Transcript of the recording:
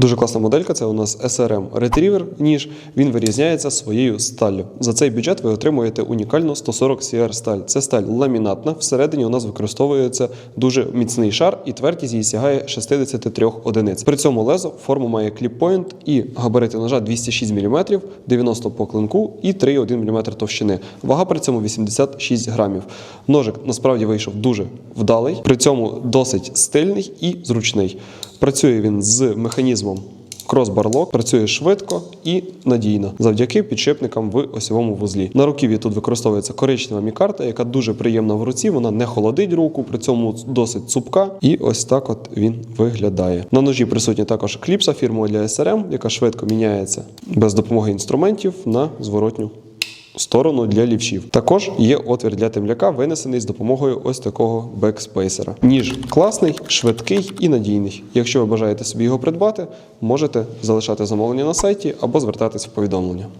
Дуже класна моделька. Це у нас SRM Retriever ніж. Він вирізняється своєю сталлю. За цей бюджет ви отримуєте унікальну 140 CR сталь. Це сталь ламінатна. Всередині у нас використовується дуже міцний шар, і твердість її сягає 63 одиниць. При цьому лезо форму має кліппойнт і габарити ножа 206 мм, 90 по клинку і 3,1 мм товщини. Вага при цьому 86 грамів. Ножик насправді вийшов дуже вдалий, при цьому досить стильний і зручний. Працює він з механізмом кросбар-лок, працює швидко і надійно завдяки підшипникам в осьовому вузлі. На руків'ї тут використовується коричнева мікарта, яка дуже приємна в руці. Вона не холодить руку, при цьому досить цупка. І ось так от він виглядає. На ножі присутня також кліпса фірмою для SRM, яка швидко міняється без допомоги інструментів на зворотню сторону для лівшів. Також є отвір для темляка, винесений з допомогою ось такого бекспейсера. Ніж класний, швидкий і надійний. Якщо ви бажаєте собі його придбати, можете залишати замовлення на сайті або звертатись в повідомлення.